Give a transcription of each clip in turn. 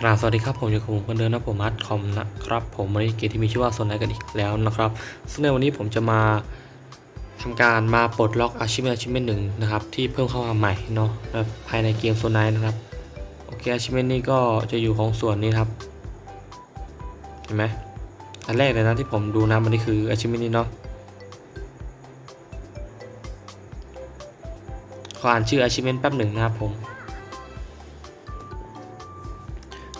กราบสวัสดีครับผมอยู่กับผมคนเดิมนะผมอัดคอมนะครับผมวันนี้เกมที่มีชื่อว่าโซนไนกันอีกแล้วนะครับซึ่งในวันนี้ผมจะมาทำการมาปลดล็อกอาชิเมนอาชิเมนหนึ่งนะครับที่เพิ่มเข้ามาใหม่เนาะภายในเกมโซนไนนะครับโอเคอาชิเมนนี้ก็จะอยู่ของส่วนนี้ครับเห็นไหมอันแรกเลยนะที่ผมดูนะมันนี่คืออาชิเมนนี้เนาะขออ่านชื่ออาชิเมนแป๊บหนึ่งนะครับผม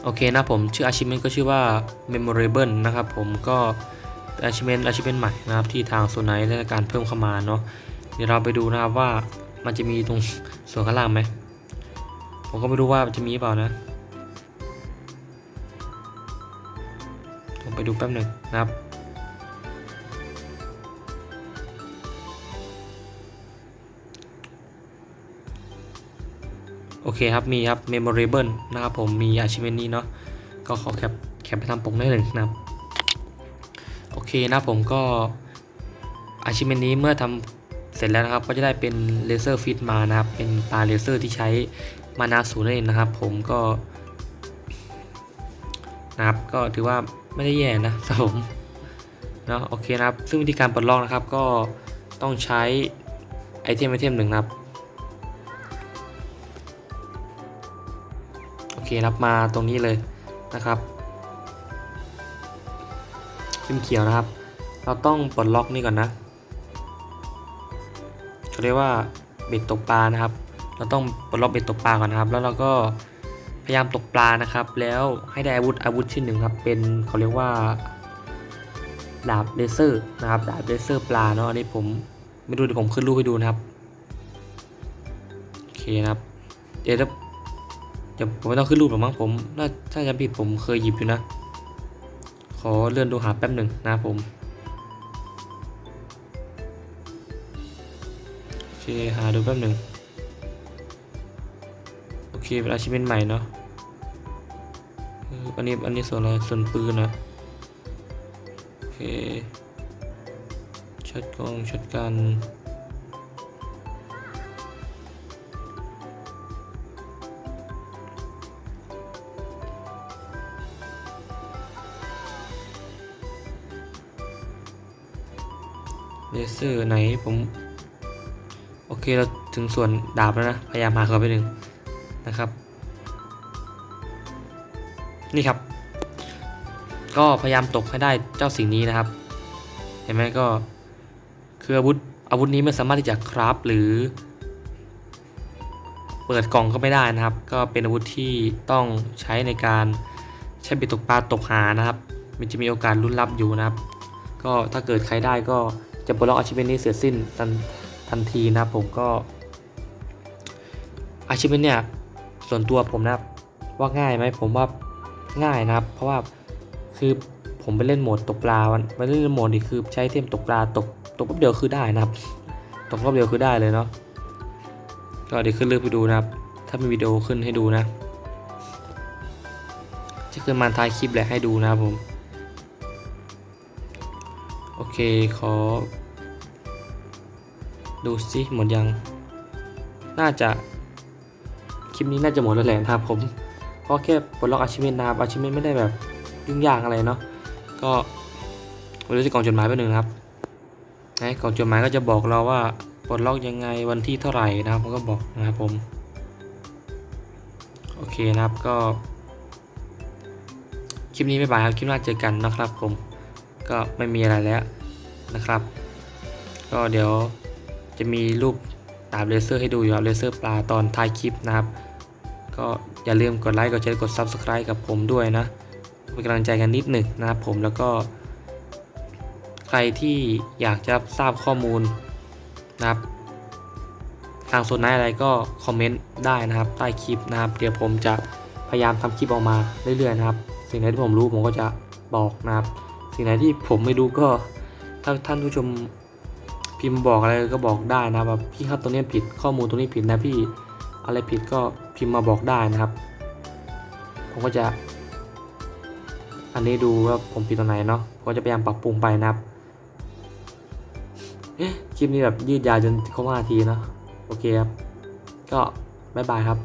โอเคนะผมชื่อ achievement ก็ชื่อว่า memorable นะครับผมก็เป็น achievement achievement ใหม่นะครับที่ทางโซนไนได้การเพิ่มเข้ามาเนาะเดี๋ยวเราไปดูนะครับว่ามันจะมีตรงส่วนข้างล่างไหมผมก็ไม่รู้ว่ามันจะมีเปล่านะผมไปดูแป๊บหนึ่งนะครับ โอเคครับ มีครับ memorable นะครับผม มี achievement นี้เนาะ ก็ขอแคปแคปไปทำปกได้หนึ่งนะครับ โอเคนะผมก็ achievement นี้เมื่อทำเสร็จแล้วนะครับ ก็จะได้เป็นเลเซอร์ฟิตมานะครับ เป็นปลาเลเซอร์ที่ใช้มานาศูนั่นเองนะครับ ผมก็ นะครับ ก็ถือว่าไม่ได้แย่นะครับผมเนาะ โอเคนะครับ ซึ่งวิธีการปลดล็อกนะครับ ก็ต้องใช้ไอเทมไอเทมหนึ่งนะครับ โอเครับมาตรงนี้เลยนะครับขึ้นเขียวนะครับ เราต้องปลดล็อกนี่ก่อนนะเขาเรียกว่าเบ็ดตกปลานะครับ เราต้องปลดล็อกเบ็ดตกปลาก่อนนะครับ แล้วเราก็พยายามตกปลานะครับ แล้วให้ได้อาวุธอาวุธชิ้นหนึ่งครับ เป็นเขาเรียกว่าดาบเลเซอร์นะครับดาบเลเซอร์ปลาเนาะอันนี้ผมไม่รู้เดี๋ยวผมขึ้นรูปให้ดูนะครับโอเคนะครับเดี๋ยว จะผมไม่ต้องขึ้นรูปหรอกมั้งผมน่าถ้าจำผิดผมเคยหยิบอยู่นะ ขอเลื่อนดูหาแป๊บหนึ่งนะผมโอเคหาดูแป๊บหนึ่งโอเคเป็นอาชีพเป็นใหม่เนาะอออันนี้อันนี้ส่วนอะไรส่วนปืนนะโอเคช็อตกองช็อตกัน เลเซอร์ไหนผม โอเคเราถึงส่วนดาบแล้วนะ พยายามหาเขาไปหนึ่งนะครับ นี่ครับ ก็พยายามตกให้ได้เจ้าสิ่งนี้นะครับ เห็นไหมก็คืออาวุธอาวุธนี้ไม่สามารถที่จะคราฟหรือ เปิดกล่องก็ไม่ได้นะครับ ก็เป็นอาวุธที่ต้องใช้ในการใช้เบ็ดตกปลาตกหานะครับ มันจะมีโอกาสลุ้นลับอยู่นะครับ ก็ถ้าเกิดใครได้ก็ จะปลดล็อกอาชีพนี้เสร็จสิ้นทันทันทีนะครับผมก็อาชีพเนี่ยส่วนตัวผมนะครับว่าง่ายไหมผมว่าง่ายนะครับ เพราะว่าคือผมไปเล่นโหมดตกปลาวันไปเล่นโหมดนี้คือใช้เทมตกปลาตกตกแป๊บเดียวคือได้นะครับ ตกรอบเดียวคือได้เลยเนาะก็เดี๋ยวขึ้นเลือกไปดูนะครับ ถ้ามีวิดีโอขึ้นให้ดูนะ จะขึ้นมาท้ายคลิปแหละให้ดูนะครับผม โอเค ขอ ดูสิหมดยัง น่าจะ คลิปนี้น่าจะหมดแล้วแหละครับผมก็แค่ปลดล็อกอาชีพนะครับอาชีพไม่ได้แบบยุ่งยากอะไรเนาะ ก็มาดูที่กล่องจดหมายไปหนึ่งครับนะกล่องจดหมายก็จะบอกเราว่าปลดล็อกยังไงวันที่เท่าไหร่นะครับมันก็บอกนะครับผม โอเคนะครับก็ คลิปนี้ไม่บายครับ คลิปหน้าเจอกันนะครับผม ก็ไม่มีอะไรแล้วนะครับ ก็เดี๋ยวจะมีรูปดาบเลเซอร์ให้ดูอยู่ครับเลเซอร์ปลาตอนท้ายคลิปนะครับ ก็อย่าลืมกดไลค์กดแชร์กด Subscribe กับผมด้วยนะเป็นกำลังใจกันนิดหนึ่งนะครับผมแล้วก็ใครที่อยากจะทราบข้อมูลนะครับ ทางโซนไหนอะไรก็คอมเมนต์ได้นะครับ ใต้คลิปนะครับ เดี๋ยวผมจะพยายามทำคลิปออกมาเรื่อยๆนะครับ สิ่งไหนที่ผมรู้ผมก็จะบอกนะครับ สิ่งไหนที่ผมไม่รู้ก็ถ้าท่านผู้ชมพิมพ์บอกอะไรก็บอกได้นะแบบพี่ครับตรงนี้ผิดข้อมูลตรงนี้ผิดนะพี่อะไรผิดก็พิมพ์มาบอกได้นะครับ ผมก็จะ อันนี้ดูว่าผมผิดตรงไหนเนาะก็จะพยายามปรับปรุงไปนะครับคลิปนี้แบบยืดยาวจนเข้ามานาทีเนาะโอเคครับ ก็บ๊ายบายครับ